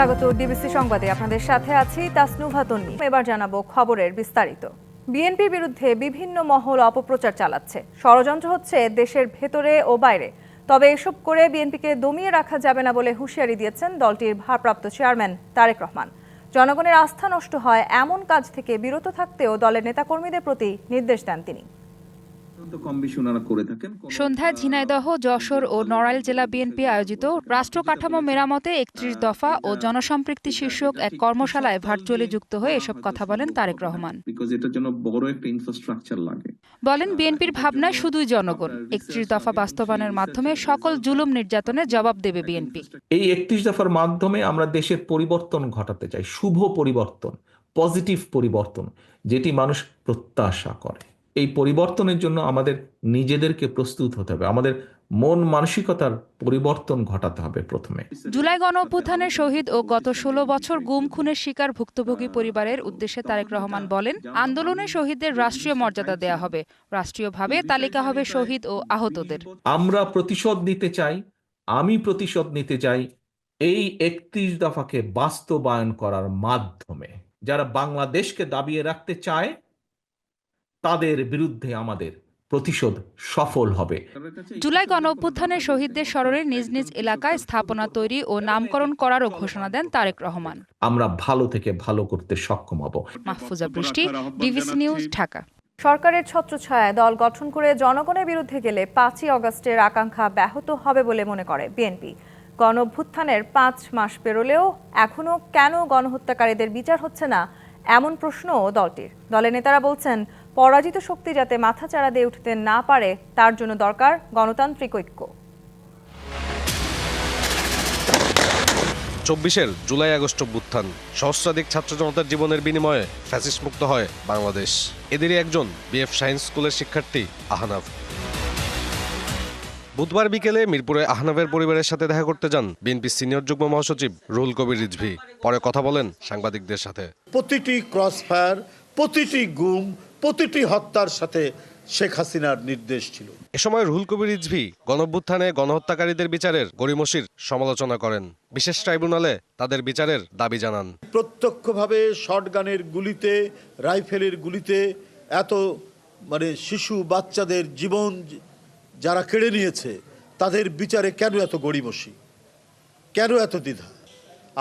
স্বাগত ডিবিসি সংবাদে। আপনাদের সাথে আছি তাসনুভা তন্নি এবার জানাব খবরের বিস্তারিত। বিএনপির বিরুদ্ধে বিভিন্ন মহল অপপ্রচার চালাচ্ছে। ষড়যন্ত্র হচ্ছে দেশের ভেতরে ও বাইরে। তবে এসব করে বিএনপিকে দমিয়ে রাখা যাবে না বলে হুঁশিয়ারি দিয়েছেন দলটির ভারপ্রাপ্ত চেয়ারম্যান তারেক রহমান। জনগণের আস্থা নষ্ট হয় এমন কাজ থেকে বিরত থাকতেও দলের নেতাকর্মীদের প্রতি নির্দেশ দেন তিনি। সন্ধ্যায় ঝিনাইদহ যশোর ও নড়াইল জেলা বিএনপি আয়োজিত রাষ্ট্র কাঠামো মেরামতে একত্রিশ দফা ও জনসম্পৃক্তি শীর্ষক এক কর্মশালায় ভার্চুয়ালি যুক্ত হয়ে এসব কথা বলেন তারেক রহমান। বলেন বিএনপির ভাবনায় শুধুই জনগণ। একত্রিশ দফা বাস্তবায়নের মাধ্যমে সকল জুলুম নির্যাতনের জবাব দেবে বিএনপি। এই একত্রিশ দফার মাধ্যমে আমরা দেশের পরিবর্তন ঘটাতে চাই। শুভ পরিবর্তন পজিটিভ পরিবর্তন যেটি মানুষ প্রত্যাশা করে। এই পরিবর্তনের জন্য আমাদের নিজেদেরকে প্রস্তুত হতে হবে। আমাদের মন মানসিকতার পরিবর্তন ঘটাতে হবে প্রথমে। জুলাই গণ অভ্যুত্থানের শহীদ ও গত ষোলো বছর গুম খুনের শিকার ভুক্তভোগী পরিবারের উদ্দেশ্যে তারেক রহমান বলেন আন্দোলনে শহীদদের রাষ্ট্রীয় মর্যাদা দেয়া হবে। রাষ্ট্রীয়ভাবে তালিকা হবে শহীদ ও আহতদের। আমরা প্রতিশোধ নিতে চাই আমি প্রতিশোধ নিতে চাই এই একত্রিশ দফাকে বাস্তবায়ন করার মাধ্যমে। যারা বাংলাদেশকে দাবিয়ে রাখতে চায় তাদের বিরুদ্ধে আমাদের প্রতিশোধ সফল হবে। জুলাই গণ অভ্যুত্থানের শহীদদের স্মরণে নিজ নিজ এলাকায় স্থাপনা তৈরি ও নামকরণ করারও ঘোষণা দেন তারেক রহমান। আমরা ভালো থেকে ভালো করতে সক্ষম হব। মাহফুজা বৃষ্টি ডিভিসি নিউজ ঢাকা। সরকারের ছত্রছায়ায় দল গঠন করে জনগণের বিরুদ্ধে গেলে পাঁচই অগস্টের আকাঙ্ক্ষা ব্যাহত হবে বলে মনে করে বিএনপি। গণ অভ্যুত্থানের পাঁচ মাস পেরোলেও এখনও কেন গণহত্যাকারীদের বিচার হচ্ছে না এমন প্রশ্নও দলটির। দলের নেতারা বলছেন পরাজিত শক্তি যাতে মাথাচাড়া দিয়ে উঠতে না পারে তার জন্য দরকার গণতান্ত্রিক ঐক্য। চব্বিশের জুলাই আগস্ট অভ্যুত্থান। সহস্রাধিক ছাত্র জনতার জীবনের বিনিময়ে ফ্যাসিস্ট মুক্ত হয় বাংলাদেশ। এদেরই একজন বিএফ সায়েন্স স্কুলের শিক্ষার্থী আহনাফ। বুধবার বিকেলে মিরপুরে আহনাফের পরিবারের সাথে দেখা করতে যান বিএনপি সিনিয়র যুগ্ম মহাসচিব রুহুল কবির রিজভি। পরে কথা বলেন সাংবাদিকদের সাথে। প্রতিটি ক্রসফায়ার প্রতিটি গুম প্রতিটি হত্যার সাথে শেখ হাসিনার নির্দেশ ছিল। এ সময় রুহুল কবির রিজভি গণঅভ্যুত্থানে গণহত্যাকারীদের বিচারের গরিমসির সমালোচনা করেন। বিশেষ ট্রাইব্যুনালে তাদের বিচারের দাবি জানান। প্রত্যক্ষভাবে শটগানের গুলিতে রাইফেলের গুলিতে এত মানে শিশু বাচ্চাদের জীবন যারা কেড়ে নিয়েছে তাদের বিচারে কেন এত গড়িমসি? কেন এত দ্বিধা?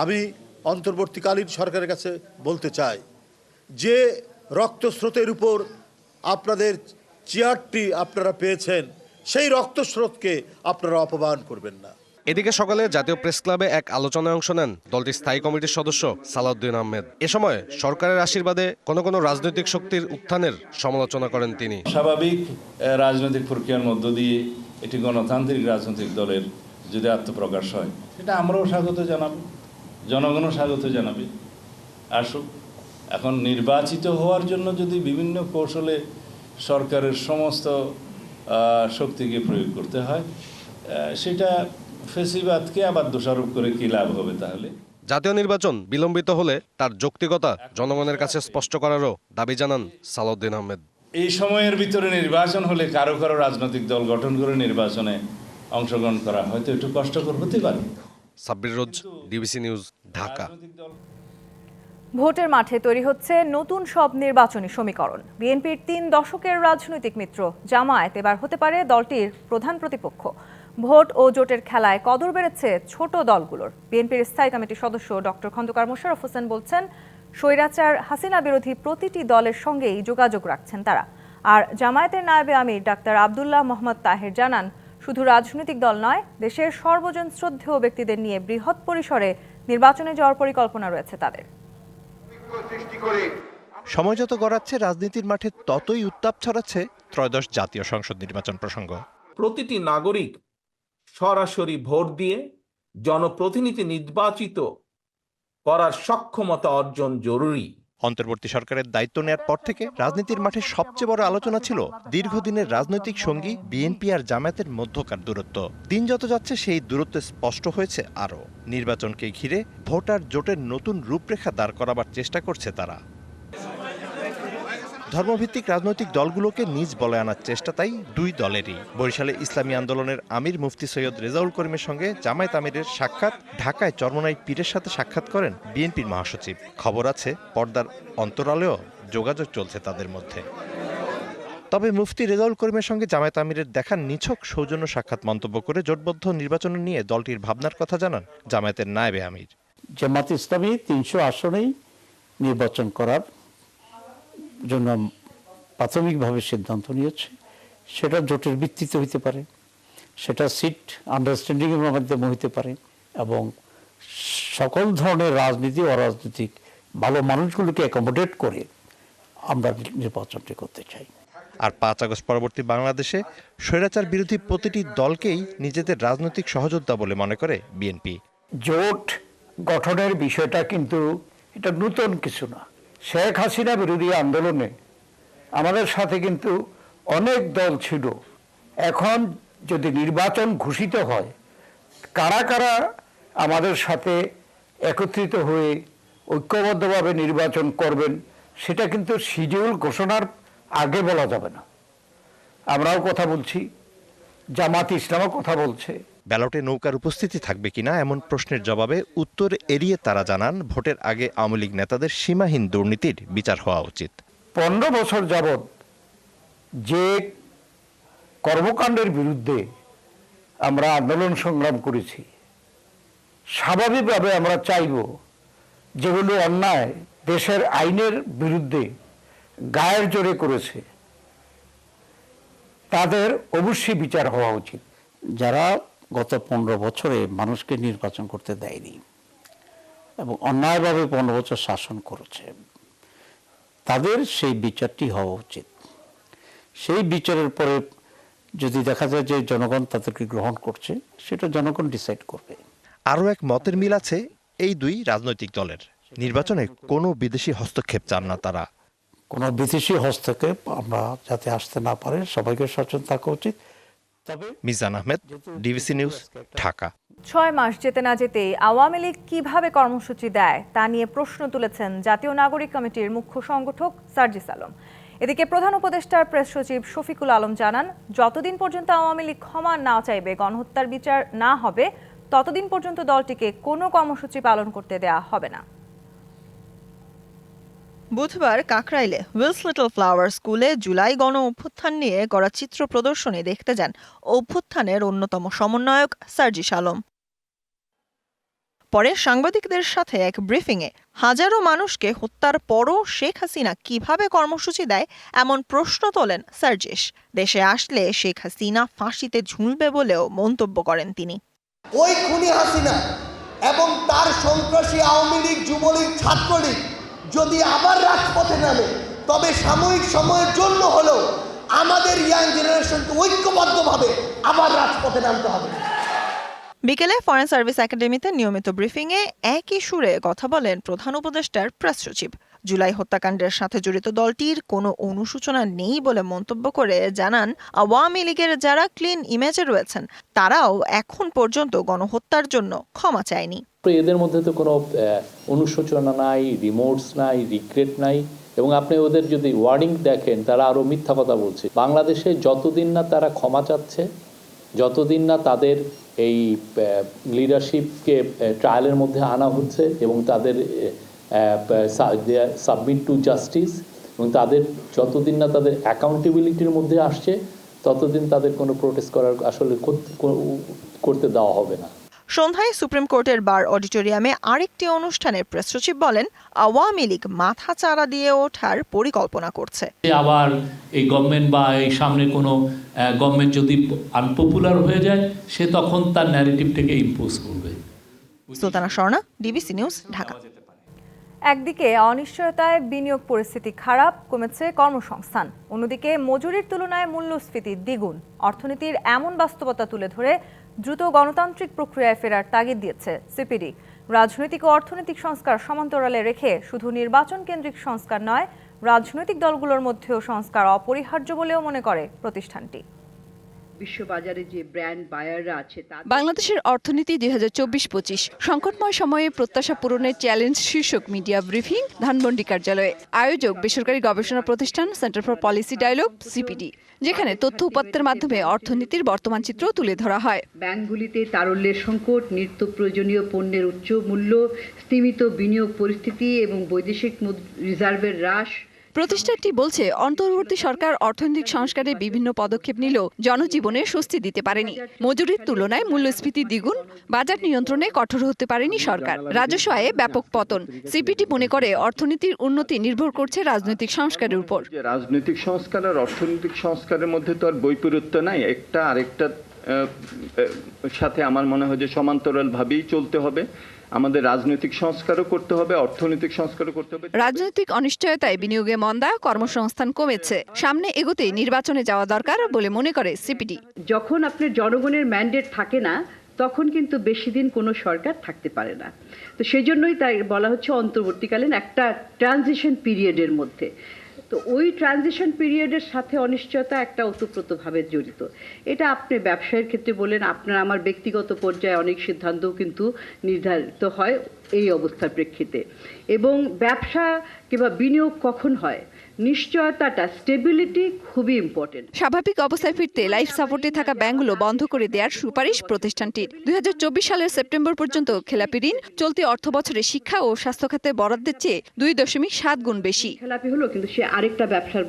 আমি অন্তর্বর্তীকালীন সরকারের কাছে বলতে চাই যে রক্তস্রোতের উপর আপনাদের চেয়ারটি আপনারা পেয়েছেন সেই রক্তস্রোতকে আপনারা অপমান করবেন না। এদিকে সকালে জাতীয় প্রেস ক্লাবে এক আলোচনায় অংশ নেন দলটির স্থায়ী কমিটির সদস্য সালাউদ্দিন আহমেদ। এ সময় সরকারের আশীর্বাদে কোনো কোনো রাজনৈতিক শক্তির উত্থানের সমালোচনা করেন তিনি। স্বাভাবিক রাজনৈতিক প্রক্রিয়ার মধ্য দিয়ে এটি গণতান্ত্রিক রাজনৈতিক দলের যদি আত্মপ্রকাশ হয় সেটা আমরাও স্বাগত জানাব জনগণও স্বাগত জানাবে। আসুক। এখন নির্বাচিত হওয়ার জন্য যদি বিভিন্ন কৌশলে সরকারের সমস্ত শক্তিকে প্রয়োগ করতে হয় সেটা ফেসিবাদকে আবার দোষারোপ করে কী লাভ হবে তাহলে? জাতীয় নির্বাচন বিলম্বিত হলে তার যৌক্তিকতা জনগণের কাছে স্পষ্ট করারও দাবি জানান সালাউদ্দিন আহমেদ। এই সময়ের ভিতরে নির্বাচন হলে কারও কারও রাজনৈতিক দল গঠন করে নির্বাচনে অংশগ্রহণ করা হয়তো একটু কষ্টকর হতে পারে। Sabbir Roj DBC news Dhaka. ভোটের মাঠে তৈরি হচ্ছে নতুন সব নির্বাচনী সমীকরণ। বিএনপির তিন দশকের রাজনৈতিক মিত্র জামায়াত এবার হতে পারে দলটির প্রধান প্রতিপক্ষ। ভোট ও জোটের খেলায় কদর বেড়েছে ছোট দলগুলোর। বিএনপির স্থায়ী কমিটির সদস্য ডক্টর খন্দকার মোশাররফ হোসেন বলছেন, স্বৈরাচার হাসিনা বিরোধী প্রতিটি দলের সঙ্গেই যোগাযোগ রাখছেন তারা। আর জামায়াতের নায়েবে আমির ডাক্তার আবদুল্লাহ মোহাম্মদ তাহের জানান, শুধু রাজনৈতিক দল নয়, দেশের সর্বজন শ্রদ্ধেয় ব্যক্তিদের নিয়ে বৃহৎ পরিসরে নির্বাচনে যাওয়ার পরিকল্পনা রয়েছে তাদের। সময় যত গড়াচ্ছে, রাজনীতির মাঠে ততই উত্তাপ ছড়াচ্ছে ত্রয়োদশ জাতীয় সংসদ নির্বাচন প্রসঙ্গ। প্রতিটি নাগরিক সরাসরি ভোট দিয়ে জনপ্রতিনিধি নির্বাচিত করার সক্ষমতা অর্জন জরুরি। অন্তর্বর্তী সরকারের দায়িত্ব নেয়ার পর থেকে রাজনীতির মাঠে সবচেয়ে বড় আলোচনা ছিল দীর্ঘদিনের রাজনৈতিক সঙ্গী বিএনপি আর জামায়াতের মধ্যকার দূরত্ব। দিন যত যাচ্ছে, সেই দূরত্ব স্পষ্ট হয়েছে আরও। নির্বাচনকে ঘিরে ভোটার জোটের নতুন রূপরেখা দাঁড় করাবার চেষ্টা করছে তারা। ধর্মভিত্তিক রাজনৈতিক দলগুলোকে নিজ বলে আনার চেষ্টা তাই দুই দলেরই। বরিশালে ইসলামী আন্দোলনের আমির মুফতি সৈয়দ রেজাউল করিমের সঙ্গে জামায়াত আমিরের সাক্ষাৎ, ঢাকায় চরমনাই পীরের সাথে সাক্ষাৎ করেন বিএনপির মহাসচিব। খবর আছে, পর্দার অন্তরালেও যোগাযোগ চলছে তাদের মধ্যে। তবে মুফতি রেজাউল করিমের সঙ্গে জামায়াত আমিরের দেখা নিছক সৌজন্য সাক্ষাৎ মন্তব্য করে জোটবদ্ধ নির্বাচন নিয়ে দলটির ভাবনার কথা জানান জামায়াতের নায়েবে আমির। জামাত ইসলামী তিনশো আসনেই নির্বাচন করার জন্য প্রাথমিকভাবে সিদ্ধান্ত নিয়েছে। সেটা জোটের ভিত্তিতে হইতে পারে সেটা সিট আন্ডারস্ট্যান্ডিংয়ের মাধ্যমে হইতে পারে এবং সকল ধরনের রাজনীতি অরাজনৈতিক ভালো মানুষগুলোকে অ্যাকোমোডেট করে আমরা নির্বাচনটি করতে চাই। আর পাঁচ আগস্ট পরবর্তী বাংলাদেশে স্বৈরাচার বিরোধী প্রতিটি দলকেই নিজেদের রাজনৈতিক সহযোদ্ধা বলে মনে করে বিএনপি। জোট গঠনের বিষয়টা কিন্তু এটা নতুন কিছু না। শেখ হাসিনা বিরোধী আন্দোলনে আমাদের সাথে কিন্তু অনেক দল ছিল। এখন যদি নির্বাচন ঘোষিত হয়, কারা কারা আমাদের সাথে একত্রিত হয়ে ঐক্যবদ্ধভাবে নির্বাচন করবেন, সেটা কিন্তু শিডিউল ঘোষণার আগে বলা যাবে না। আমরাও কথা বলছি, জামাত ইসলামও কথা বলছে। ব্যালটে নৌকার উপস্থিতি থাকবে কিনা এমন প্রশ্নের জবাবে উত্তর এড়িয়ে তারা জানান ভোটের আগে আওয়ামী লীগ নেতাদের সীমাহীন দুর্নীতির বিচার হওয়া উচিত। পনেরো বছর যাবৎ যে কর্মকাণ্ডের বিরুদ্ধে আমরা আন্দোলন সংগ্রাম করেছি স্বাভাবিকভাবে আমরা চাইব যেগুলো অন্যায় দেশের আইনের বিরুদ্ধে গায়ের জোরে করেছে তাদের অবশ্যই বিচার হওয়া উচিত। যারা গত পনেরো বছরে মানুষকে নির্বাচন করতে দেয়নি এবং অন্যায়ভাবে পনেরো বছর শাসন করেছে। তাদের সেই বিচারটি হওয়া উচিত। সেই বিচারের পরে যদি দেখা যায় যে জনগণ তাদেরকে গ্রহণ করছে সেটা জনগণ ডিসাইড করবে। আরও এক মতের মিল আছে এই দুই রাজনৈতিক দলের। নির্বাচনে কোনো বিদেশি হস্তক্ষেপ চান না তারা। কোনো বিদেশি হস্তক্ষেপ আমরা যাতে আসতে না পারে সবাইকে সচেতন থাকা উচিত। Mizan Ahmed DBC news Dhaka. ছয় মাস যেতে না যেতেই আওয়ামী লীগ কীভাবে কর্মসূচি দেয় তা নিয়ে প্রশ্ন তুলেছেন জাতীয় নাগরিক কমিটির মুখ্য সংগঠক সার্জিস আলম। এদিকে প্রধান উপদেষ্টার প্রেস সচিব শফিকুল আলম জানান যতদিন পর্যন্ত আওয়ামী লীগ ক্ষমা না চাইবে গণহত্যার বিচার না হবে ততদিন পর্যন্ত দলটিকে কোনো কর্মসূচি পালন করতে দেয়া হবে না। বুধবার কাকরাইলে উইলস লিটল ফ্লাওয়ার স্কুলে জুলাই গণ অভ্যুত্থান নিয়ে করা চিত্র প্রদর্শনী দেখতে যান অভ্যুত্থানের অন্যতম সমন্বয়ক সার্জিস আলম পরে সাংবাদিকদের সাথে এক ব্রিফিংয়ে হাজারো মানুষকে হত্যার পরও শেখ হাসিনা কীভাবে কর্মসূচি দেয় এমন প্রশ্ন তোলেন সার্জিস দেশে আসলে শেখ হাসিনা ফাঁসিতে ঝুলবে বলেও মন্তব্য করেন তিনি। ওই খুনি হাসিনা এবং তার সন্ত্রাসী আওয়ামী লীগ, যুবলীগ, ছাত্রলীগ যদি আবার রাজপথে নামে, তবে সাময়িক সময়ের জন্য হলেও আমাদের ইয়াং জেনারেশনকে ঐক্যবদ্ধভাবে আবার রাজপথে নামতে হবে। বিকেলে ফরেন সার্ভিস একাডেমিতে নিয়মিত ব্রিফিংয়ে একই সুরে কথা বলেন প্রধান উপদেষ্টার প্রেস সচিব। জুলাই হত্যাকাণ্ডের সাথে জড়িত দলটির কোনো অনুসূচনা নেই বলে মন্তব্য করে জানান আওয়ামী লীগের যারা ক্লিন ইমেজে রয়েছেন, তারাও এখন পর্যন্ত গণহত্যার জন্য ক্ষমা চায়নি। এদের মধ্যে তো কোনো অনুশোচনা নাই, রিমোটস নাই, রিগ্রেট নাই এবং আপনি ওদের যদি ওয়ার্ডিং দেখেন, তারা আরও মিথ্যা কথা বলছে। বাংলাদেশে যতদিন না তারা ক্ষমা চাচ্ছে, যতদিন না তাদের এই লিডারশিপকে ট্রায়ালের মধ্যে আনা হচ্ছে এবং তাদের সাবমিট টু জাস্টিস এবং তাদের যতদিন না তাদের অ্যাকাউন্টেবিলিটির মধ্যে আসছে ততদিন তাদের কোনো প্রোটেস্ট করার আসলে করতে- দেওয়া হবে না। সন্ধ্যায় সুপ্রিম কোর্টের বার অডিটোরিয়ামে আরেকটি অনুষ্ঠানে প্রেস সচিব বলেন আওয়ামী লীগ মাথা চারা দিয়ে ওঠার পরিকল্পনা করছে। আবার এই গভর্নমেন্ট বা এই সামনে কোনো গভর্নমেন্ট যদি আনপপুলার হয়ে যায় সে তখন তার ন্যারেটিভটাকে ইম্পোজ করবে। Sultana Swarna DBC news Dhaka. একদিকে অনিশ্চয়তায় বিনিয়োগ পরিস্থিতি খারাপ, কমেছে কর্মসংস্থান। অন্যদিকে মজুরির তুলনায় মূল্যস্ফীতি দ্বিগুণ। অর্থনীতির এমন বাস্তবতা তুলে ধরে দ্রুত গণতান্ত্রিক প্রক্রিয়ায় ফেরার তাগিদ দিয়েছে সিপিডি। রাজনৈতিক ও অর্থনৈতিক সংস্কার সমান্তরালে রেখে শুধু নির্বাচন কেন্দ্রিক সংস্কার নয়, রাজনৈতিক দলগুলোর মধ্যেও সংস্কার অপরিহার্য বলেও মনে করে প্রতিষ্ঠানটি। বিশ্ববাজারে যে ব্র্যান্ড বায়াররা আছে তাদের বাংলাদেশের অর্থনীতি দুই হাজার চব্বিশ পঁচিশ। সংকটময় সময়ে প্রত্যাশা পূরণের চ্যালেঞ্জ শীর্ষক মিডিয়া ব্রিফিং ধানমন্ডি কার্যালয়ে। আয়োজক বেসরকারি গবেষণা প্রতিষ্ঠান Centre for Policy Dialogue CPD যেখানে তথ্য উপাত্তের মাধ্যমে অর্থনীতির বর্তমান চিত্র তুলে ধরা হয়। ব্যাংকগুলিতে তারল্যের সংকট নিত্য প্রয়োজনীয় পণ্যের উচ্চ মূল্য স্তীমিত বিনিয়োগ পরিস্থিতি এবং বৈদেশিক রিজার্ভের হ্রাস প্রতিষ্ঠানটি বলছে, অন্তর্বর্তী সরকার অর্থনৈতিক সংস্কারে বিভিন্ন পদক্ষেপ নিলেও জনজীবনে স্বস্তি দিতে পারেনি। মজুরির তুলনায় মূল্যস্ফীতি দ্বিগুণ, বাজার নিয়ন্ত্রণে কঠোর হতে পারেনি সরকার। রাজস্ব আয়ে ব্যাপক পতন। সিপিটি মনে করে, অর্থনীতির উন্নতি নির্ভর করছে রাজনৈতিক সংস্কারের উপর। রাজনৈতিক সংস্কার আর অর্থনৈতিক সংস্কারের মধ্যে তো আর বৈপরীত্য নাই। একটা আরেকটা সাথে আমার মনে হয় যে সমান্তরাল ভাবেই চলতে হবে। আমাদের রাজনৈতিক সংস্কারও করতে হবে অর্থনৈতিক সংস্কারও করতে হবে। রাজনৈতিক অনিশ্চয়তায় বিনিয়োগে মন্দা কর্মসংস্থান কমেছে। সামনে এগোতে নির্বাচনে যাওয়া দরকার বলে মনে করে সিপিডি। যখন আপনার জনগণের ম্যান্ডেট থাকে না তখন কিন্তু বেশি দিন কোনো সরকার থাকতে পারে না। তো সেই জন্যই তাই বলা হচ্ছে অন্তর্বর্তীকালীন একটা ট্রানজিশন পিরিয়ডের মধ্যে। তো ওই ট্রানজিশন পিরিয়ডের সাথে অনিশ্চয়তা একটা ওতপ্রোতভাবে জড়িত। এটা আপনি ব্যবসায়ের ক্ষেত্রে বলেন, আপনার আমার ব্যক্তিগত পর্যায়ে অনেক সিদ্ধান্তও কিন্তু নির্ধারিত হয় এই অবস্থার প্রেক্ষিতে। এবং ব্যবসা কিংবা বিনিয়োগ কখন হয়? নিশ্চয়তাটা স্টেবিলিটি খুবই ইম্পর্টেন্ট স্বাভাবিক অবস্থায় ফিরতে লাইফ সাপোর্টে থাকা ব্যাংকগুলো বন্ধ করে দেওয়ার সুপারিশ প্রতিষ্ঠানটির। দুই হাজার চব্বিশ সালের সেপ্টেম্বর পর্যন্ত খেলাপি ঋণ চলতি অর্থ বছরে শিক্ষা ও স্বাস্থ্য খাতে বরাদ্দের চেয়ে দুই দশমিক সাত গুণ বেশি। খেলাপি হলো কিন্তু সে আরেকটা ব্যবসার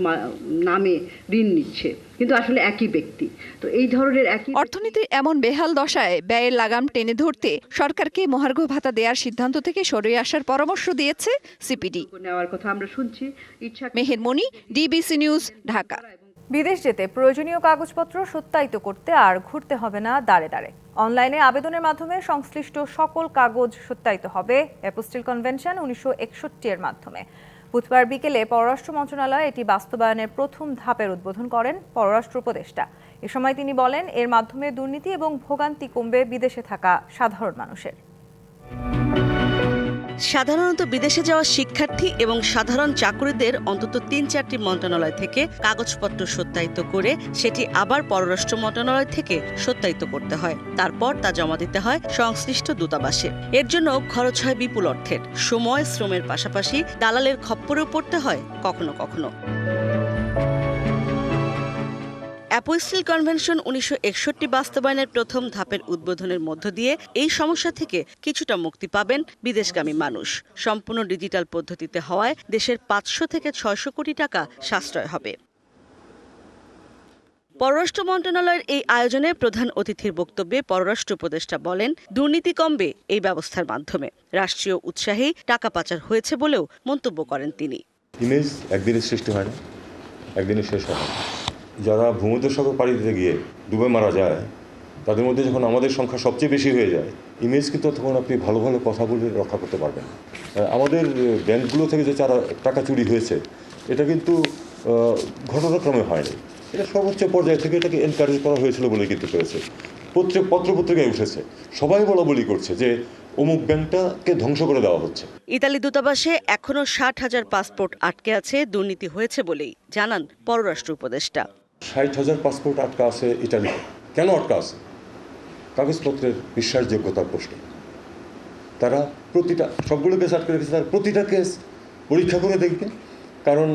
নামে ঋণ নিচ্ছে। কিন্তু আসলে একই ব্যক্তি। তো এই ধরনের একই অর্থনীতির এমন বেহাল দশায় ব্যয়ের লাগাম টেনে ধরতে সরকারকে মহার্ঘ ভাতা দেওয়ার সিদ্ধান্ত থেকে সরে আসার পরামর্শ দিয়েছে সিপিডি। নেওয়ার কথা আমরা শুনছি। ইচ্ছা মেহের মনি ডিবিসি নিউজ ঢাকা। বিদেশ যেতে প্রয়োজনীয় কাগজপত্র সত্যায়িত করতে আর ঘুরতে হবে না দাঁড়ে দাঁড়ে অনলাইনে আবেদনের মাধ্যমে সংশ্লিষ্ট সকল কাগজ সত্যায়িত হবে অ্যাপোস্টিল কনভেনশন উনিশশো এর মাধ্যমে। বুধবার বিকেলে পররাষ্ট্র মন্ত্রণালয় এটি বাস্তবায়নের প্রথম ধাপের উদ্বোধন করেন পররাষ্ট্র উপদেষ্টা। এ সময় তিনি বলেন, এর মাধ্যমে দুর্নীতি এবং ভোগান্তি কমবে বিদেশে থাকা সাধারণ মানুষের। সাধারণত বিদেশে যাওয়া শিক্ষার্থী এবং সাধারণ চাকরিদের অন্তত তিন চারটি মন্ত্রণালয় থেকে কাগজপত্র সত্যায়িত করে সেটি আবার পররাষ্ট্র মন্ত্রণালয় থেকে সত্যায়িত করতে হয়। তারপর তা জমা দিতে হয় সংশ্লিষ্ট দূতাবাসে। এর জন্য খরচ হয় বিপুল অর্থের। সময়, শ্রমের পাশাপাশি দালালের খপ্পরেও পড়তে হয় কখনো কখনো। অ্যাপোস্টিল কনভেনশন উনিশশো একষট্টি বাস্তবায়নের প্রথম ধাপের উদ্বোধনের মধ্য দিয়ে এই সমস্যা থেকে কিছুটা মুক্তি পাবেন বিদেশগামী মানুষ। সম্পূর্ণ ডিজিটাল পদ্ধতিতে হওয়ায় দেশের পাঁচশো থেকে ছয়শো কোটি টাকা সাশ্রয় হবে। পররাষ্ট্র মন্ত্রণালয়ের এই আয়োজনে প্রধান অতিথির বক্তব্যে পররাষ্ট্র উপদেষ্টা বলেন, দুর্নীতি কমবে এই ব্যবস্থার মাধ্যমে। রাষ্ট্রীয় উৎসাহেই টাকা পাচার হয়েছে বলেও মন্তব্য করেন তিনি। ইমেজ একদিনে সৃষ্টি হয় না, একদিনে শেষ হয় না। যারা ভূমধ্য সাগর পাড়ি দিতে গিয়ে ডুবে মারা যায়, তাদের মধ্যে যখন আমাদের সংখ্যা সবচেয়ে বেশি হয়ে যায় ইমেজ কিন্তু তখন আপনি ভালো ভালো কথা বলে রক্ষা করতে পারবেন। আমাদের ব্যাংকগুলো থেকে যে চারা, টাকা চুরি হয়েছে, এটা কিন্তু ঘটনাক্রমে হয়নি। এটা সর্বোচ্চ পর্যায় থেকে এটাকে এনকারেজ করা হয়েছিল বলে কিন্তু পেয়েছে পত্র পত্রপত্রিকায় উঠেছে। সবাই বলা বলি করছে যে, অমুক ব্যাংকটাকে ধ্বংস করে দেওয়া হচ্ছে। ইতালি দূতাবাসে এখনও ষাট হাজার পাসপোর্ট আটকে আছে, দুর্নীতি হয়েছে বলেই। জানান পররাষ্ট্র উপদেষ্টা। ষাট হাজার পাসপোর্ট আটকা আছে ইটালিতে কেন আটকা আছে? কাগজপত্রের বিশ্বাসযোগ্যতার প্রশ্ন। তারা প্রতিটা, সবগুলো কেস আটকে রেখেছে, তারা প্রতিটা কেস পরীক্ষা করে দেখবে। কারণ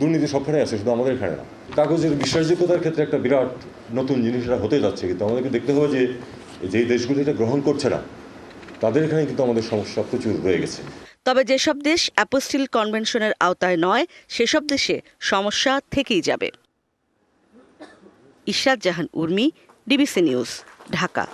দুর্নীতি সবখানে আছে, শুধু আমাদের এখানে না। কাগজের বিশ্বাসযোগ্যতার ক্ষেত্রে একটা বিরাট নতুন জিনিসটা হতে যাচ্ছে, কিন্তু আমাদেরকে দেখতে হবে যে যেই দেশগুলো এটা গ্রহণ করছে না, তাদের এখানে কিন্তু আমাদের সমস্যা প্রচুর রয়ে গেছে। তবে যেসব দেশ অ্যাপোস্টিল কনভেনশনের আওতায় নয়, সেসব দেশে সমস্যা থেকেই যাবে। Ishrat Jahan Urmi, DBC news, Dhaka.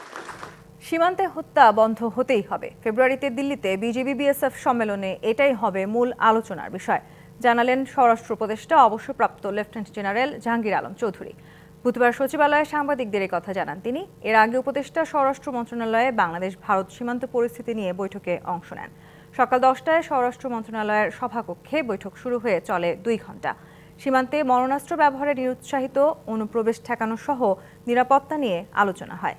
সীমান্তে হত্যা বন্ধ হতেই হবে। ফেব্রুয়ারিতে দিল্লিতে বিজেপি বিএসএফ সম্মেলনে এটাই হবে মূল আলোচনার বিষয়। জানালেন স্বরাষ্ট্র উপদেষ্টা, অবসরপ্রাপ্ত লেফটেন্যান্ট জেনারেল জাহাঙ্গীর আলম চৌধুরী। বুধবার সচিবালয়ে সাংবাদিকদের কথা জানান তিনি। এর আগে উপদেষ্টা, স্বরাষ্ট্র মন্ত্রণালয়ে বাংলাদেশ ভারত সীমান্ত পরিস্থিতি নিয়ে বৈঠকে অংশ নেন। সকাল দশটায় স্বরাষ্ট্র মন্ত্রণালয়ের সভাকক্ষে বৈঠক শুরু হয়ে চলে দুই ঘণ্টা সীমান্তে মরণাস্ত্র ব্যবহারে নিরুৎসাহিত, অনুপ্রবেশ ঠেকানো সহ নিরাপত্তা নিয়ে আলোচনা হয়।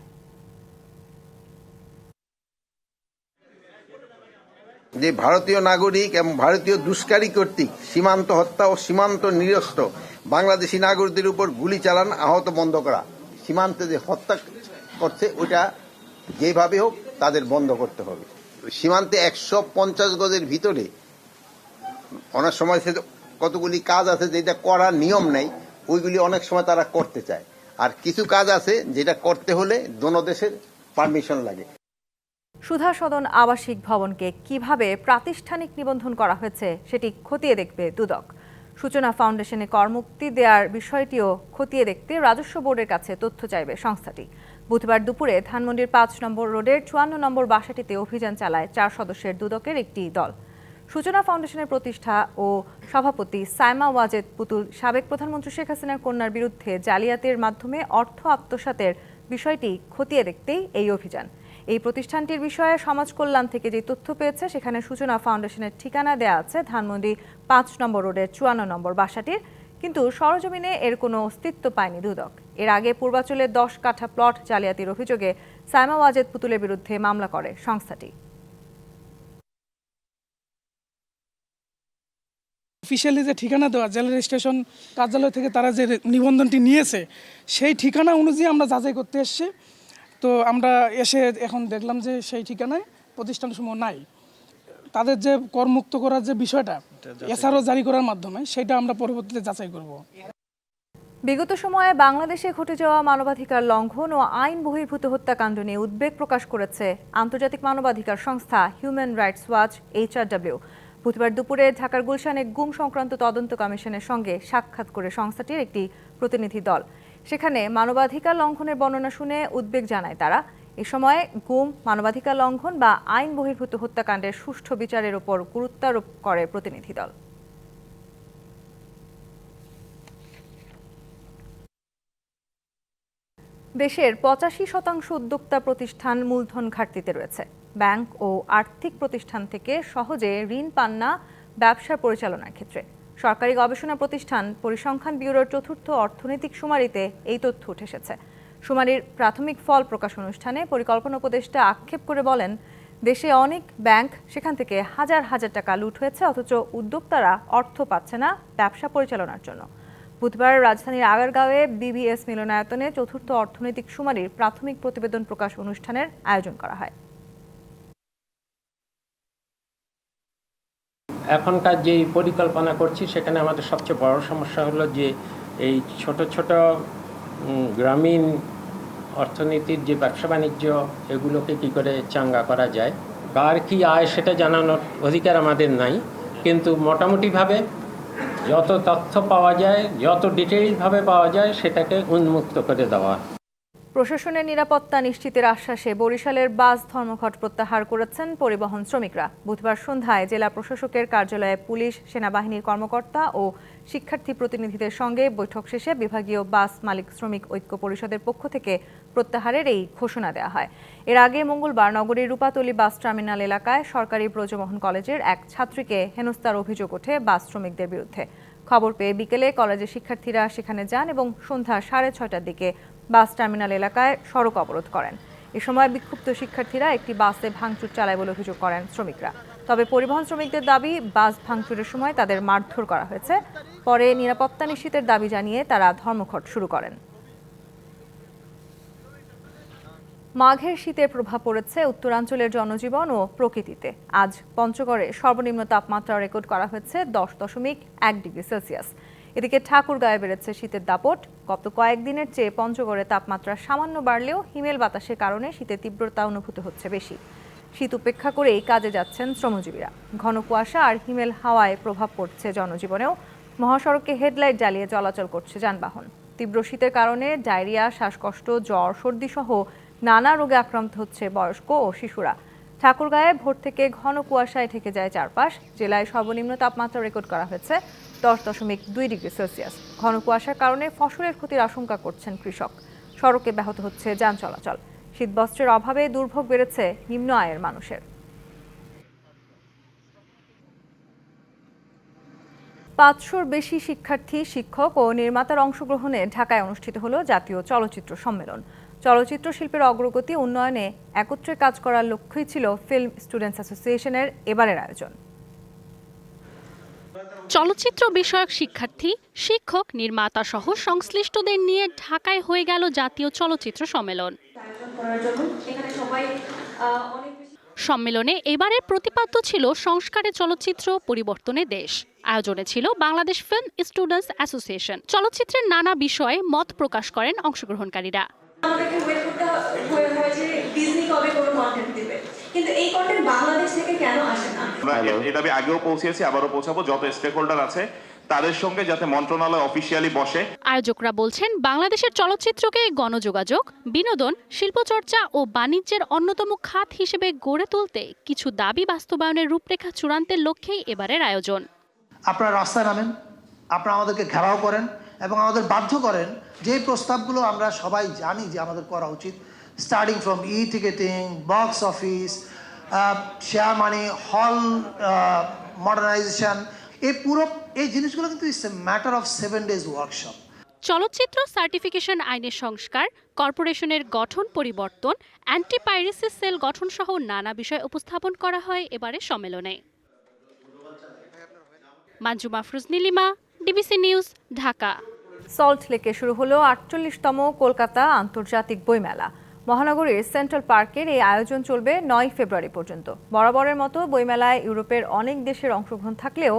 যে ভারতীয় নাগরিক এবং ভারতীয় দুষ্কারী কর্তৃক সীমান্ত হত্যা ও সীমান্ত নিরস্ত বাংলাদেশি নাগরিকদের উপর গুলি চালান আহত বন্ধ করা। সীমান্তে যে হত্যা করছে, ওইটা যেভাবে হোক তাদের বন্ধ করতে হবে। সীমান্তে একশো পঞ্চাশ গজের ভিতরে অনেক সময় সে কতগুলি কাজ আছে যেটা করার নিয়ম নেই, ওইগুলি অনেক সময় তারা করতে চায়। আর কিছু কাজ আছে যেটা করতে হলে দোনো দেশের পারমিশন লাগে। সুধা সদন আবাসিক ভবনকে কীভাবে প্রাতিষ্ঠানিক নিবন্ধন করা হয়েছে সেটি খতিয়ে দেখবে দুদক। সূচনা ফাউন্ডেশনে করমুক্তি দেওয়ার বিষয়টিও খতিয়ে দেখতে রাজস্ব বোর্ডের কাছে তথ্য চাইবে সংস্থাটি। বুধবার দুপুরে ধানমন্ডির পাঁচ নম্বর রোডের চুয়ান্ন নম্বর বাসাটিতে অভিযান চালায় চার সদস্যের দুদকের একটি দল। সূচনা ফাউন্ডেশনের প্রতিষ্ঠা ও সভাপতি সাইমা ওয়াজেদ পুতুল সাবেক প্রধানমন্ত্রী শেখ হাসিনার কন্যার বিরুদ্ধে জালিয়াতির মাধ্যমে অর্থ আত্মসাতের বিষয়টি খতিয়ে দেখতেই এই অভিযান। এই প্রতিষ্ঠানটির বিষয়ে সমাজ কল্যাণ থেকে যে তথ্য পেয়েছে, সেখানে সূচনা ফাউন্ডেশনের ঠিকানা দেয়া আছে ধানমন্ডি পাঁচ নম্বর রোডের চুয়ান্ন নম্বর বাসাটির। কিন্তু সরজমিনে এর কোনো অস্তিত্ব পায়নি দুদক। এর আগে পূর্বাচলের দশ কাঠা প্লট জালিয়াতির অভিযোগে সাইমা ওয়াজেদ পুতুলের বিরুদ্ধে মামলা করে সংস্থাটি। অফিসিয়ালি যে ঠিকানা দেওয়া জেলা রেজিস্ট্রেশন কার্যালয় থেকে তারা যে নিবন্ধনটি নিয়েছে সেই ঠিকানা অনুযায়ী আমরা যাচাই করতে এসেছি। তো আমরা এসে এখন দেখলাম যে সেই ঠিকানায় প্রতিষ্ঠানসমূহ নাই। তাদের যে করমুক্ত করার যে বিষয়টা এছাড়াও জারি করার মাধ্যমে সেটা আমরা পরবর্তীতে যাচাই করব। বিগত সময়ে বাংলাদেশে ঘটে যাওয়া মানবাধিকার লঙ্ঘন ও আইন বহির্ভূত হত্যাকাণ্ড নিয়ে উদ্বেগ প্রকাশ করেছে আন্তর্জাতিক মানবাধিকার সংস্থা হিউম্যান রাইটস ওয়াচ এইচআরডব্লিউ বুধবার দুপুরে ঢাকার গুলশানে গুম সংক্রান্ত তদন্ত কমিশনের সঙ্গে সাক্ষাৎ করে সংস্থাটির একটি প্রতিনিধি দল। সেখানে মানবাধিকার লঙ্ঘনের বর্ণনা শুনে উদ্বেগ জানায় তারা। এ সময় গুম, মানবাধিকার লঙ্ঘন বা আইন বহির্ভূত হত্যাকাণ্ডের সুষ্ঠু বিচারের উপর গুরুত্বারোপ করে প্রতিনিধি দল। দেশের পঁচাশি শতাংশ উদ্যোক্তা প্রতিষ্ঠান মূলধন ঘাটতিতে রয়েছে। ব্যাংক ও আর্থিক প্রতিষ্ঠান থেকে সহজে ঋণ পান না ব্যবসা পরিচালনার ক্ষেত্রে। সরকারি গবেষণা প্রতিষ্ঠান পরিসংখ্যান ব্যুরোর চতুর্থ অর্থনৈতিক শুমারিতে এই তথ্য উঠে এসেছে। শুমারির প্রাথমিক ফল প্রকাশ অনুষ্ঠানে পরিকল্পনা উপদেষ্টা আক্ষেপ করে বলেন, দেশে অনেক ব্যাংক সেখান থেকে হাজার হাজার টাকা লুট হয়েছে, অথচ উদ্যোক্তারা অর্থ পাচ্ছে না ব্যবসা পরিচালনার জন্য। বুধবার রাজধানীর আগারগাঁওয়ে বিবিএস মিলনায়তনে চতুর্থ অর্থনৈতিক শুমারির প্রাথমিক প্রতিবেদন প্রকাশ অনুষ্ঠানের আয়োজন করা হয়। এখনকার যে পরিকল্পনা করছি, সেখানে আমাদের সবচেয়ে বড় সমস্যা হলো যে এই ছোট ছোট গ্রামীণ অর্থনীতির যে ব্যবসা বাণিজ্য, এগুলোকে কি করে চাঙ্গা করা যায়? কার কি আয় সেটা জানানোর অধিকার আমাদের নাই। কিন্তু মোটামুটিভাবে যত তথ্য পাওয়া যায়, যত ডিটেইলভাবে পাওয়া যায়, সেটাকে উন্মুক্ত করে দেওয়া প্রশাসনের নিরাপত্তা নিশ্চিতের আশ্বাসে বরিশালের বাস ধর্মঘট প্রত্যাহার করেছেন পরিবহন শ্রমিকরা। বুধবার সন্ধ্যায় জেলা প্রশাসকের কার্যালয়ে পুলিশ, সেনাবাহিনীর কর্মকর্তা ও শিক্ষার্থী প্রতিনিধিদের সঙ্গে বৈঠক শেষে বিভাগীয় বাস মালিক শ্রমিক ঐক্য পরিষদের পক্ষ থেকে প্রত্যাহারের এই ঘোষণা দেওয়া হয়। এর আগে মঙ্গলবার নগরীর রূপাতলি বাস টার্মিনাল এলাকায় সরকারি ব্রজমোহন কলেজের এক ছাত্রীকে হেনস্থার অভিযোগ ওঠে বাস শ্রমিকদের বিরুদ্ধে। খবর পেয়ে বিকেলে কলেজের শিক্ষার্থীরা সেখানে যান এবং সন্ধ্যা সাড়ে ছয়টার দিকে বাস টার্মিনাল এলাকায় সড়ক অবরোধ করেন। এ সময় বিক্ষুব্ধ শিক্ষার্থীরা একটি বাসে ভাঙচুর চালায় বলে অভিযোগ করেন শ্রমিকরা। তবে পরিবহন শ্রমিকদের দাবি, বাস ভাঙচুরের সময় তাদের মারধর করা হয়েছে। পরে নিরাপত্তা নিশ্চিতের দাবি জানিয়ে তারা ধর্মঘট শুরু করেন। মাঘের শীতের প্রভাব পড়েছে উত্তরাঞ্চলের জনজীবন ও প্রকৃতিতে। আজ পঞ্চগড়ে সর্বনিম্ন তাপমাত্রা রেকর্ড করা হয়েছে দশ দশমিক এক ডিগ্রি সেলসিয়াস। এদিকে ঠাকুরগাঁয়ে বেড়েছে শীতের দাপট। গত কয়েকদিনের চেয়ে পঞ্চগড়ে তাপমাত্রা সামান্য বাড়লেও হিমেল বাতাসের কারণে শীতের তীব্রতা অনুভূত হচ্ছে বেশি। শীত উপেক্ষা করেই কাজে যাচ্ছেন শ্রমজীবীরা। ঘন কুয়াশা আর হিমেল হাওয়ায় প্রভাব পড়ছে জনজীবনেও। মহাসড়কে হেডলাইট জ্বালিয়ে চলাচল করছে যানবাহন। তীব্র শীতের কারণে ডায়রিয়া, শ্বাসকষ্ট, জ্বর সর্দি সহ নানা রোগে আক্রান্ত হচ্ছে বয়স্ক ও শিশুরা। ঠাকুরগাঁয়ে ভোর থেকে ঘন কুয়াশায় ঢেকে যায় চারপাশ। জেলায় সর্বনিম্ন তাপমাত্রা রেকর্ড করা হয়েছে দশ দশমিক দুই ডিগ্রি সেলসিয়াস। ঘন কুয়াশার কারণে ফসলের ক্ষতির আশঙ্কা করছেন কৃষক। সড়কে ব্যাহত হচ্ছে যান চলাচল। শীতবস্ত্রের অভাবে দুর্ভোগ বেড়েছে নিম্ন আয়ের মানুষের। পাঁচশোর বেশি শিক্ষার্থী, শিক্ষক ও নির্মাতার অংশগ্রহণে ঢাকায় অনুষ্ঠিত হল জাতীয় চলচ্চিত্র সম্মেলন। চলচ্চিত্র শিল্পের অগ্রগতি উন্নয়নে একত্রে কাজ করার লক্ষ্যই ছিল ফিল্ম স্টুডেন্টস অ্যাসোসিয়েশনের এবারের আয়োজন। চলচ্চিত্র বিষয়ক শিক্ষার্থী, শিক্ষক, নির্মাতা সহ সংশ্লিষ্টদের নিয়ে ঢাকায় হয়ে গেল জাতীয় চলচ্চিত্র সম্মেলন। সম্মেলনে এবারের প্রতিপাদ্য ছিল সংস্কারে চলচ্চিত্র, পরিবর্তনে দেশ। আয়োজনে ছিল বাংলাদেশ ফিল্ম স্টুডেন্টস অ্যাসোসিয়েশন। চলচ্চিত্রের নানা বিষয়ে মত প্রকাশ করেন অংশগ্রহণকারীরা। আমাদেরকে ওয়েট করতে ডিজনি কবে কোনো কিন্তু এই কন্টেন্ট বাংলাদেশ থেকে কেন আসে না? আমরা এ দাবি আগেও পৌঁছেছি আবারও পৌঁছাবো। যত স্টেক হোল্ডার আছে তাদের সঙ্গে যাতে মন্ত্রণালয় অফিসিয়ালি বসে। আয়োজকরা বলছেন বাংলাদেশের চলচ্চিত্রকে গণযোগাযোগ বিনোদন শিল্পচর্চা ও বাণিজ্যের অন্যতম খাত হিসেবে গড়ে তুলতে কিছু দাবি বাস্তবায়নের রূপরেখা চূড়ান্তের লক্ষ্যেই এবারের আয়োজন। আপনারা রাস্তায় নামেন আপনারা আমাদেরকে ঘেরাও করেন এবং আমাদের বাধ্য করেন যে প্রস্তাবগুলো আমরা সবাই জানি যে আমাদের করা উচিত। Starting from e ticketing box office share money hall modernisation এই পুরো এই জিনিসগুলো কিন্তু it's a matter of seven days workshop চলচ্চিত্র সার্টিফিকেশন আইনের সংস্কার কর্পোরেশনের গঠন পরিবর্তন অ্যান্টি পাইরেসি সেল গঠন সহ নানা বিষয় উপস্থাপন করা হয় এবারে সম্মেলনে। Manju Mafruz Nilima DBC news Dhaka. Salt লেকে শুরু হলো আটচল্লিশতম কলকাতা আন্তর্জাতিক বইমেলা। মহানগরীর সেন্ট্রাল পার্কের এই আয়োজন চলবে নয় ফেব্রুয়ারি পর্যন্ত। বরাবরের মতো বইমেলায় ইউরোপের অনেক দেশের অংশগ্রহণ থাকলেও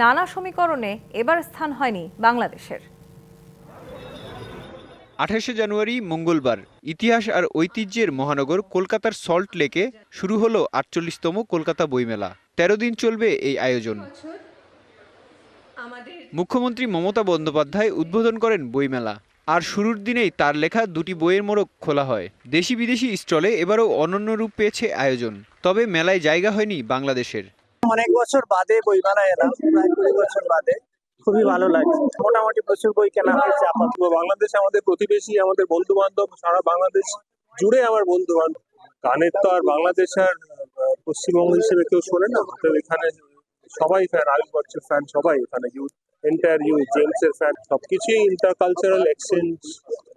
নানা সমীকরণে এবার স্থান হয়নি বাংলাদেশের। আঠাশে জানুয়ারি মঙ্গলবার ইতিহাস আর ঐতিহ্যের মহানগর কলকাতার সল্ট লেকে শুরু হলো আটচল্লিশতম কলকাতা বইমেলা। তেরো দিন চলবে এই আয়োজন। মুখ্যমন্ত্রী মমতা বন্দ্যোপাধ্যায় উদ্বোধন করেন বইমেলা। আর শুরুর দিনেই তার লেখা দুটি বইয়ের মোড়ক খোলা হয়। দেশি বিদেশি স্টলে এবারও অনন্য রূপ পেয়েছে আয়োজন। তবে মেলায় জায়গা হয়নি বাংলাদেশের। অনেক বছর বাদে বইমেলা এলাম বছর বাদে। খুবই ভালো লাগছে। মোটামুটি প্রচুর বই কেনা হয়েছে আপাতত। বাংলাদেশ আমাদের প্রতিবেশী, আমাদের বন্ধু বান্ধব সারা বাংলাদেশ জুড়ে আমার বন্ধু বান্ধব গানের তো আর বাংলাদেশ আর পশ্চিমবঙ্গ হিসেবে কেউ শোনে না। তো এখানে সবাই ফ্যান আয়ুষ বচ্চন ফ্যান সবাই এখানে ইউথ এন্টায়ার ইউথ জেমস এর ফ্যান সবকিছুই ইন্টার কালচারাল এক্সচেঞ্জ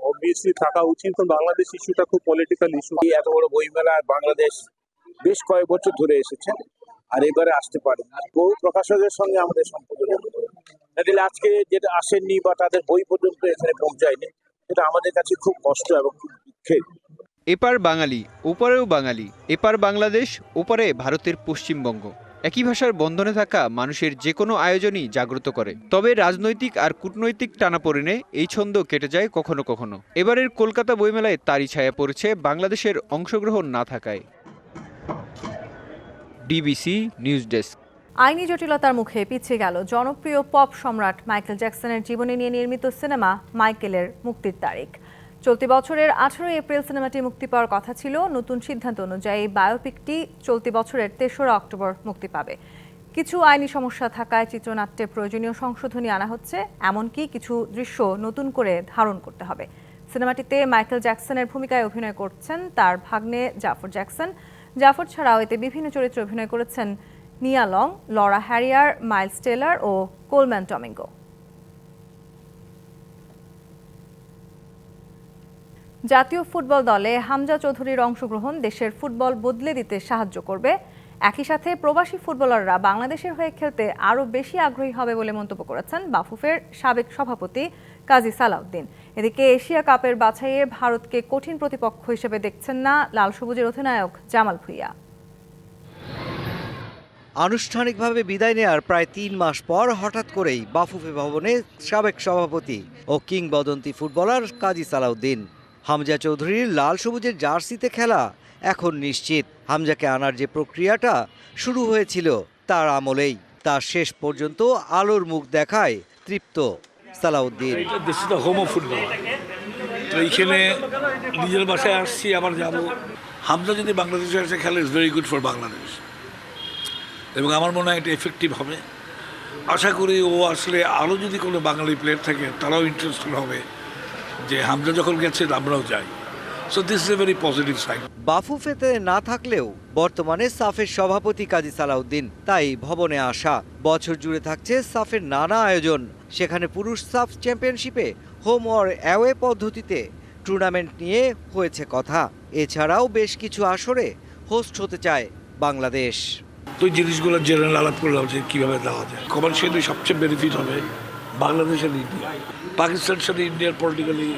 অবভিয়াসলি থাকা উচিত কারণ বাংলাদেশ ইস্যুটা খুব পলিটিক্যাল ইস্যু এত বড় বইমেলা বাংলাদেশ বেশ কয়েক বছর ধরে এসেছে আর এবারে আসতে পারে। বহু প্রকাশকের সঙ্গে আমাদের সম্পর্ক দিলে আজকে যেটা আসেননি বা তাদের বই পর্যন্ত এখানে পৌঁছায়নি সেটা আমাদের কাছে খুব কষ্ট এবং খুব দুঃখের। এপার বাঙালি ওপারেও বাঙালি এপার বাংলাদেশ ওপারে ভারতের পশ্চিমবঙ্গ। একই ভাষার বন্ধনে থাকা মানুষের যে কোনো আয়োজনই জাগ্রত করে। তবে রাজনৈতিক আর কূটনৈতিক টানাপোড়েনে এই ছন্দ কেটে যায় কখনো কখনো। এবারের কলকাতা বইমেলায় তারই ছায়া পড়েছে বাংলাদেশের অংশগ্রহণ না থাকায়। DBC news desk. আইনি জটিলতার মুখে পিছিয়ে গেল জনপ্রিয় পপ সম্রাট মাইকেল জ্যাকসনের জীবনী নিয়ে নির্মিত সিনেমা মাইকেলের মুক্তির তারিখ। চলতি বছরের আঠারোই এপ্রিল সিনেমাটি মুক্তি পাওয়ার কথা ছিল। নতুন সিদ্ধান্ত অনুযায়ী বায়োপিকটি চলতি বছরের তেসরা অক্টোবর মুক্তি পাবে। কিছু আইনি সমস্যা থাকায় চিত্রনাট্যে প্রয়োজনীয় সংশোধনী আনা হচ্ছে। এমনকি কিছু দৃশ্য নতুন করে ধারণ করতে হবে। সিনেমাটিতে মাইকেল জ্যাকসনের ভূমিকায় অভিনয় করছেন তার ভাগ্নে জাফর জ্যাকসন। জাফর ছাড়াও এতে বিভিন্ন চরিত্রে অভিনয় করেছেন Nia Long, Laura Harrier, Miles Teller ও কোলম্যান টমিঙ্গো। জাতীয় ফুটবল দলে হামজা চৌধুরীর অংশগ্রহণ দেশের ফুটবল বদলে দিতে সাহায্য করবে। একই সাথে প্রবাসী ফুটবলাররা বাংলাদেশের হয়ে খেলতে আরও বেশি আগ্রহী হবে বলে মন্তব্য করেছেন বাফুফের সাবেক সভাপতি কাজী সালাউদ্দিন। এদিকে এশিয়া কাপের বাছাইয়ে ভারতকে কঠিন প্রতিপক্ষ হিসেবে দেখছেন না লাল সবুজের অধিনায়ক জামাল ভুইয়া। আনুষ্ঠানিকভাবে বিদায় নেয়ার প্রায় তিন মাস পর হঠাৎ করেই বাফুফে ভবনে সাবেক সভাপতি ও কিংবদন্তি ফুটবলার কাজী সালাউদ্দিন। হামজা চৌধুরীর লাল সবুজের জার্সিতে খেলা। এখন নিশ্চিত, হামজাকে আনার যে প্রক্রিয়াটা শুরু হয়েছিল তার আমলেই। তার শেষ পর্যন্ত আলোর মুখ দেখায় তৃপ্ত সালাউদ্দিন। তো এইখানে নিজের বাসায় আসছি, আবার যাব। হামজা যদি বাংলাদেশে এসে খেলে is very good for Bangladesh এবং আমার মনে হয় এটা এফেক্টিভ হবে। আশা করি ও আসলে আরও যদি কোনো বাঙালি প্লেয়ার থাকে, তারাও ইন্টারেস্টেড হবে। যে হামজা যখন গেছে আমরাও যাই। So this is a very positive side বাফুফেতে না থাকলেও বর্তমানে সাফের সভাপতি কাজী সালাউদ্দিন তাই ভবনে আসা। বছর জুড়ে থাকছে সাফের নানা আয়োজন। সেখানে পুরুষ সাফ চ্যাম্পিয়নশিপে হোম অর অ্যাওয়ে পদ্ধতিতে টুর্নামেন্ট নিয়ে হয়েছে কথা। এছাড়াও বেশ কিছু আসরে হোস্ট হতে চায় বাংলাদেশ। তো জিনিসগুলো জেনারেল আলাপ করলাম যে কীভাবে দেওয়া যায়। কমার্শিয়ালি সবচেয়ে বেনিফিট হবে বাংলাদেশের ইন্ডিয়া। পাকিস্তানের সাথে ইন্ডিয়ার পলিটিক্যালি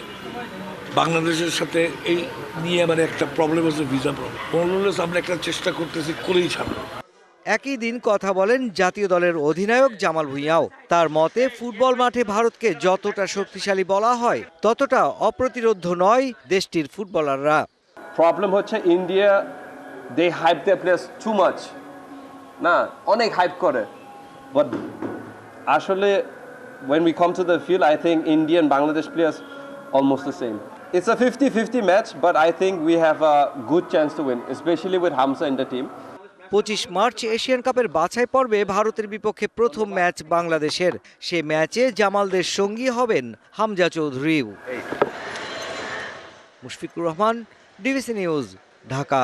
বাংলাদেশের সাথে এই নিয়ে মানে একটা প্রবলেম আছে ভিসা প্রবলেম আমরা একটা চেষ্টা করতেছি করেই ছাড়বো। একই দিন কথা বলেন জাতীয় দলের অধিনায়ক জামাল ভুঁইয়াও। তার মতে ফুটবল মাঠে ভারতকে যতটা শক্তিশালী বলা হয় ততটা অপ্রতিরোধ্য নয় দেশটির ফুটবলাররা। প্রবলেম হচ্ছে India they hype the place too much না অনেক হাইপ করে। বাট আসলে when we come to the field I think Indian Bangladesh players almost the same it's a 50-50 match but I think we have a good chance to win especially with Hamza in the team পঁচিশ March Asian কাপের বাছাই পর্বে ভারতের বিপক্ষে প্রথম match বাংলাদেশের সে ম্যাচে জামালদের সঙ্গী হবেন Hamza চৌধুরীও Mushfiqur Rahman DBC news Dhaka